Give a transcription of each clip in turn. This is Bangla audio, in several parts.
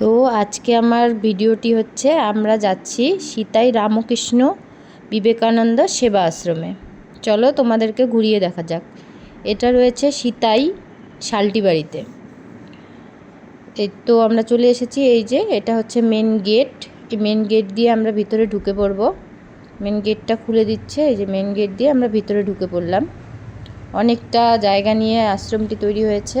তো আজকে আমার ভিডিওটি হচ্ছে আমরা যাচ্ছি সীতাই রামকৃষ্ণ বিবেকানন্দ সেবা আশ্রমে। চলো তোমাদেরকে ঘুরিয়ে দেখা যাক। এটা রয়েছে সীতাই শালটি বাড়িতে। এই তো আমরা চলে এসেছি, এই যে এটা হচ্ছে মেন গেট এই মেন গেট দিয়ে আমরা ভিতরে ঢুকে পড়ব। মেন গেটটা খুলে দিচ্ছে, এই যে মেন গেট দিয়ে আমরা ভিতরে ঢুকে পড়লাম। অনেকটা জায়গা নিয়ে আশ্রমটি তৈরি হয়েছে।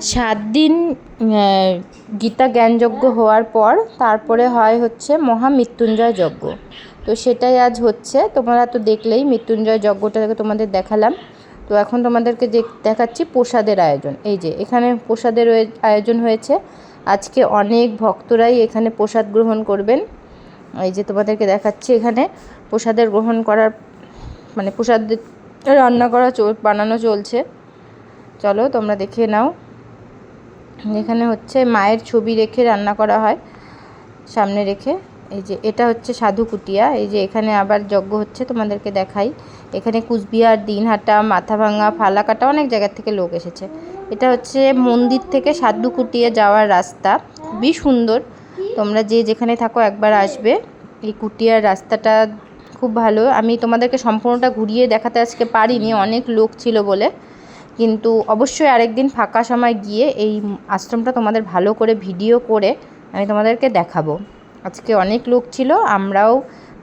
সাত দিন গীতা জ্ঞানযজ্ঞ হওয়ার পর তারপরে হয় হচ্ছে মহামৃত্যুঞ্জয় যজ্ঞ তো সেটাই আজ হচ্ছে। তোমরা তো দেখলেই মৃত্যুঞ্জয় যজ্ঞটাকে তোমাদের দেখালাম। তো এখন তোমাদেরকে দেখ- দেখাচ্ছি প্রসাদের আয়োজন। এই যে, এখানে প্রসাদের আয়োজন হয়েছে। আজকে অনেক ভক্তরাই এখানে প্রসাদ গ্রহণ করবেন। এই যে তোমাদেরকে দেখাচ্ছি এখানে প্রসাদের গ্রহণ করার মানে প্রসাদ রান্না করা বানানো চলছে। চলো তোমরা দেখে নাও। এখানে হচ্ছে মায়ের ছবি রেখে রান্না করা হয়, সামনে রেখে। এই যে এটা হচ্ছে সাধু কুটিয়া। এই যে এখানে আবার যজ্ঞ হচ্ছে, তোমাদেরকে দেখাই। এখানে কুচবিহার, দিনহাটা মাথা মাথাভাঙা ফালাকাটা অনেক জায়গা থেকে লোক এসেছে। এটা হচ্ছে মন্দির থেকে সাধু কুটিয়া যাওয়ার রাস্তা। খুবই সুন্দর। তোমরা যে যেখানে থাকো একবার আসবে। এই কুটিয়ার রাস্তাটা খুব ভালো। আমি তোমাদেরকে সম্পূর্ণটা ঘুরিয়ে দেখাতে আজকে পারিনি, অনেক লোক ছিল বলে। কিন্তু অবশ্যই আরেকদিন ফাঁকা সময় গিয়ে এই আশ্রমটা তোমাদের ভালো করে ভিডিও করে আমি তোমাদেরকে দেখাবো। আজকে অনেক লোক ছিল, আমরাও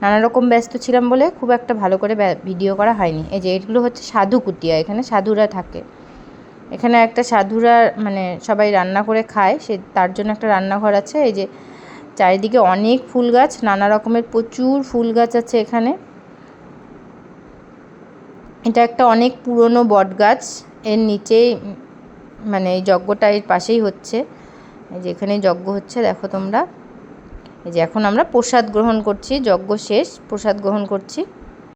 নানা রকম ব্যস্ত ছিলাম বলে খুব একটা ভালো করে ভিডিও করা হয়নি। এই যে এগুলো হচ্ছে সাধু কুটিয়া, এখানে সাধুরা থাকে। এখানে একটা সাধুরা মানে সবাই রান্না করে খায়, সে, তার জন্য একটা রান্নাঘর আছে। এই যে চারিদিকে অনেক ফুল গাছ নানা রকমের প্রচুর ফুল গাছ আছে এখানে। এটা একটা অনেক পুরনো বট গাছ এর নিচেই মানে এই যজ্ঞটা এর পাশেই হচ্ছে। যেখানে যজ্ঞ হচ্ছে, দেখো তোমরা। এই যে এখন আমরা প্রসাদ গ্রহণ করছি, যজ্ঞ শেষ, প্রসাদ গ্রহণ করছি।